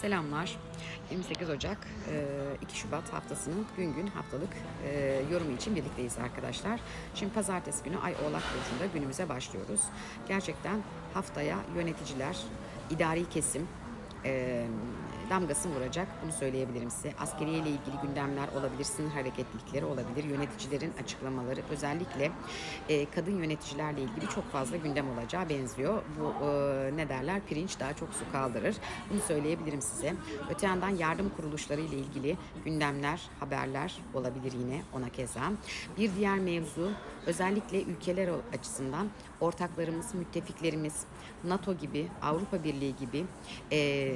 Selamlar. 28 Ocak, e, 2 Şubat haftasının gün gün haftalık e, yorumu için birlikteyiz arkadaşlar. Şimdi pazartesi günü Ay Oğlak Burcu'nda günümüze başlıyoruz. Gerçekten haftaya yöneticiler, idari kesim, e, damgasını vuracak. Bunu söyleyebilirim size. Askeriye ile ilgili gündemler olabilir, sınır hareketlilikleri olabilir. Yöneticilerin açıklamaları özellikle e, kadın yöneticilerle ilgili çok fazla gündem olacağı benziyor. Bu e, ne derler? Pirinç daha çok su kaldırır. Bunu söyleyebilirim size. Öte yandan yardım kuruluşları ile ilgili gündemler, haberler olabilir yine ona keza. Bir diğer mevzu özellikle ülkeler açısından ortaklarımız, müttefiklerimiz, NATO gibi, Avrupa Birliği gibi e,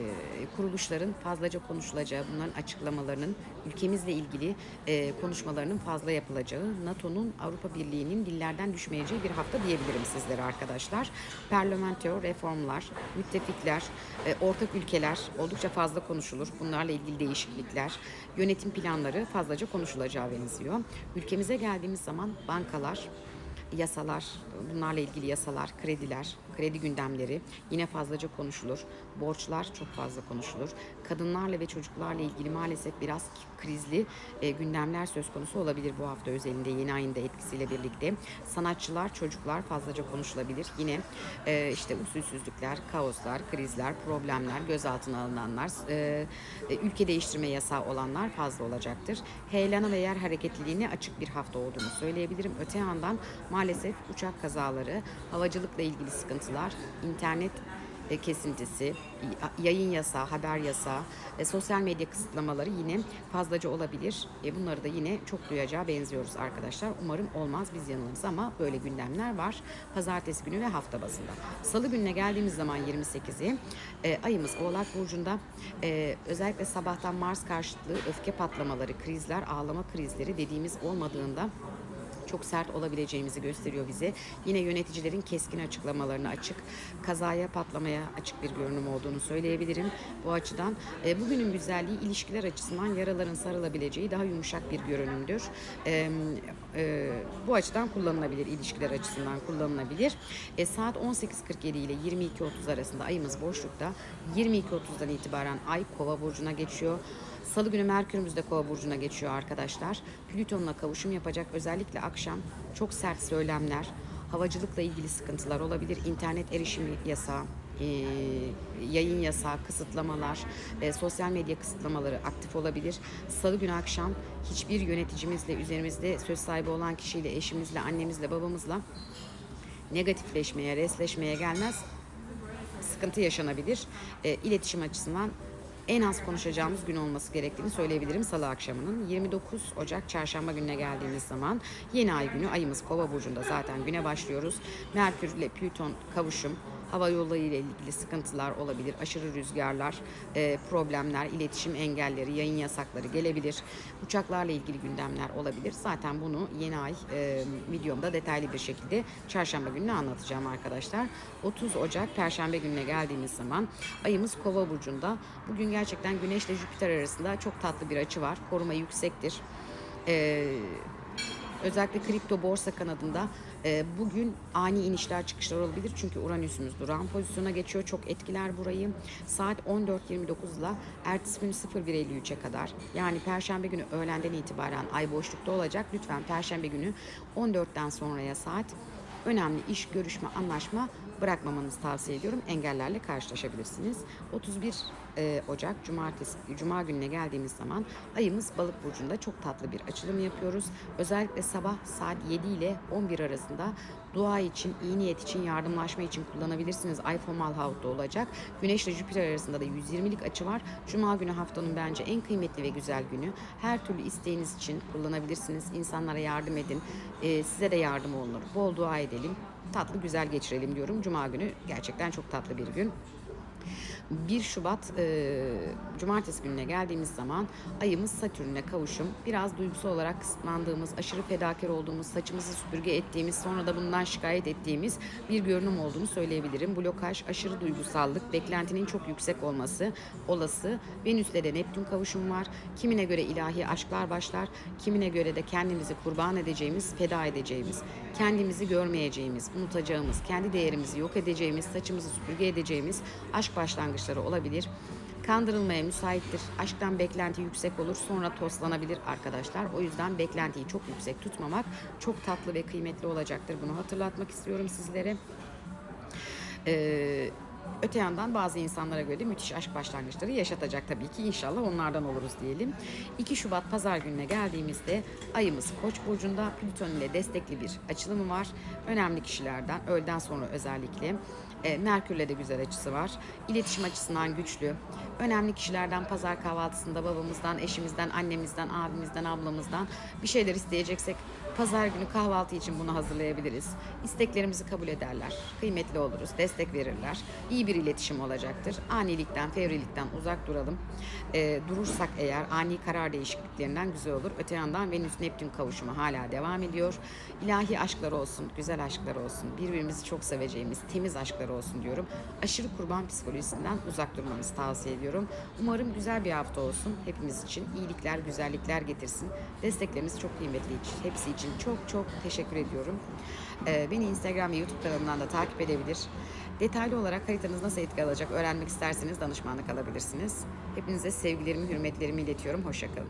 kuruluşların fazlaca konuşulacağı, bunların açıklamalarının ülkemizle ilgili e, konuşmalarının fazla yapılacağı, NATO'nun Avrupa Birliği'nin dillerden düşmeyeceği bir hafta diyebilirim sizlere arkadaşlar. Parlamento reformlar, müttefikler, e, ortak ülkeler oldukça fazla konuşulur. Bunlarla ilgili değişiklikler, yönetim planları fazlaca konuşulacağı benziyor. Ülkemize geldiğimiz zaman bankalar, yasalar, bunlarla ilgili yasalar, krediler, kredi gündemleri yine fazlaca konuşulur. Borçlar çok fazla konuşulur. Kadınlarla ve çocuklarla ilgili maalesef biraz krizli e, gündemler söz konusu olabilir bu hafta özelinde yeni ayında etkisiyle birlikte. Sanatçılar, çocuklar fazlaca konuşulabilir. Yine e, işte usulsüzlükler, kaoslar, krizler, problemler, gözaltına alınanlar, e, ülke değiştirme yasağı olanlar fazla olacaktır. Heyelanı ve yer hareketliliğine açık bir hafta olduğunu söyleyebilirim. Öte yandan maalesef uçak kazaları, havacılıkla ilgili sıkıntılar, internet e, kesintisi, yayın yasağı, haber yasağı, e, sosyal medya kısıtlamaları yine fazlaca olabilir. E, bunları da yine çok duyacağı benziyoruz arkadaşlar. Umarım olmaz biz yanılırız ama böyle gündemler var. Pazartesi günü ve hafta bazında. Salı gününe geldiğimiz zaman 28'i e, ayımız Oğlak Burcu'nda özellikle sabahtan Mars karşıtlığı öfke patlamaları, krizler, ağlama krizleri dediğimiz olmadığında çok sert olabileceğimizi gösteriyor bize. Yine yöneticilerin keskin açıklamalarına açık, kazaya patlamaya açık bir görünüm olduğunu söyleyebilirim. Bu açıdan e, bugünün güzelliği ilişkiler açısından yaraların sarılabileceği daha yumuşak bir görünümdür. E, e, bu açıdan kullanılabilir, ilişkiler açısından kullanılabilir. E, saat 18.47 ile 22.30 arasında ayımız boşlukta. 22.30'dan itibaren ay kova burcuna geçiyor. Salı günü Merkür'ümüz de Kova burcuna geçiyor arkadaşlar. Plüton'la kavuşum yapacak özellikle akşam çok sert söylemler, havacılıkla ilgili sıkıntılar olabilir. İnternet erişimi yasağı, e, yayın yasağı, kısıtlamalar, e, sosyal medya kısıtlamaları aktif olabilir. Salı günü akşam hiçbir yöneticimizle, üzerimizde söz sahibi olan kişiyle, eşimizle, annemizle, babamızla negatifleşmeye, resleşmeye gelmez sıkıntı yaşanabilir. E, iletişim açısından en az konuşacağımız gün olması gerektiğini söyleyebilirim salı akşamının. 29 Ocak çarşamba gününe geldiğimiz zaman yeni ay günü ayımız kova burcunda zaten güne başlıyoruz. Merkür ile Plüton kavuşum hava yolları ile ilgili sıkıntılar olabilir. Aşırı rüzgarlar, e, problemler, iletişim engelleri, yayın yasakları gelebilir. Uçaklarla ilgili gündemler olabilir. Zaten bunu yeni ay e, videomda detaylı bir şekilde çarşamba gününe anlatacağım arkadaşlar. 30 Ocak Perşembe gününe geldiğimiz zaman ayımız Kova burcunda. Bugün gerçekten Güneş ile Jüpiter arasında çok tatlı bir açı var. Koruma yüksektir. Eee Özellikle kripto borsa kanadında e, bugün ani inişler çıkışlar olabilir. Çünkü Uranüs'ümüz duran pozisyona geçiyor. Çok etkiler burayı. Saat 14.29 ile ertesi gün 01.53'e kadar yani Perşembe günü öğlenden itibaren ay boşlukta olacak. Lütfen Perşembe günü 14'ten sonraya saat önemli iş, görüşme, anlaşma bırakmamanızı tavsiye ediyorum. Engellerle karşılaşabilirsiniz. 31 e, Ocak Cumartesi Cuma gününe geldiğimiz zaman ayımız Balık burcunda çok tatlı bir açılım yapıyoruz. Özellikle sabah saat 7 ile 11 arasında dua için, iyi niyet için, yardımlaşma için kullanabilirsiniz. Ay Fomalhaut'ta olacak. Güneş ile Jüpiter arasında da 120'lik açı var. Cuma günü haftanın bence en kıymetli ve güzel günü. Her türlü isteğiniz için kullanabilirsiniz. İnsanlara yardım edin. E, size de yardım olunur. Bol dua edelim. Tatlı güzel geçirelim diyorum. Cuma günü gerçekten çok tatlı bir gün. 1 Şubat e, Cumartesi gününe geldiğimiz zaman ayımız Satürn'e kavuşum. Biraz duygusal olarak kısıtlandığımız, aşırı fedakar olduğumuz, saçımızı süpürge ettiğimiz, sonra da bundan şikayet ettiğimiz bir görünüm olduğunu söyleyebilirim. Blokaj, aşırı duygusallık, beklentinin çok yüksek olması olası. Venüs'le de Neptün kavuşum var. Kimine göre ilahi aşklar başlar, kimine göre de kendimizi kurban edeceğimiz, feda edeceğimiz, kendimizi görmeyeceğimiz, unutacağımız, kendi değerimizi yok edeceğimiz, saçımızı süpürge edeceğimiz aşk başlangıçları olabilir. Kandırılmaya müsaittir. Aşktan beklenti yüksek olur sonra toslanabilir arkadaşlar. O yüzden beklentiyi çok yüksek tutmamak çok tatlı ve kıymetli olacaktır. Bunu hatırlatmak istiyorum sizlere. Ee, öte yandan bazı insanlara göre de müthiş aşk başlangıçları yaşatacak tabii ki. İnşallah onlardan oluruz diyelim. 2 Şubat pazar gününe geldiğimizde ayımız Koç burcunda Plüton ile destekli bir açılımı var. Önemli kişilerden öğleden sonra özellikle e, Merkür'le de güzel açısı var. İletişim açısından güçlü. Önemli kişilerden pazar kahvaltısında babamızdan, eşimizden, annemizden, abimizden, ablamızdan bir şeyler isteyeceksek pazar günü kahvaltı için bunu hazırlayabiliriz. İsteklerimizi kabul ederler. Kıymetli oluruz, destek verirler. İyi bir iletişim olacaktır. Anilikten, fevrilikten uzak duralım. E, durursak eğer ani karar değişikliklerinden güzel olur. Öte yandan Venüs-Neptün kavuşumu hala devam ediyor. İlahi aşklar olsun, güzel aşklar olsun. Birbirimizi çok seveceğimiz, temiz aşklar olsun diyorum. Aşırı kurban psikolojisinden uzak durmamızı tavsiye ediyorum. Umarım güzel bir hafta olsun. Hepimiz için iyilikler, güzellikler getirsin. Destekleriniz çok kıymetli için. Hepsi için çok çok teşekkür ediyorum. Ee, beni Instagram ve YouTube kanalımdan da takip edebilir. Detaylı olarak haritanız nasıl etki alacak öğrenmek isterseniz danışmanlık alabilirsiniz. Hepinize sevgilerimi, hürmetlerimi iletiyorum. Hoşçakalın.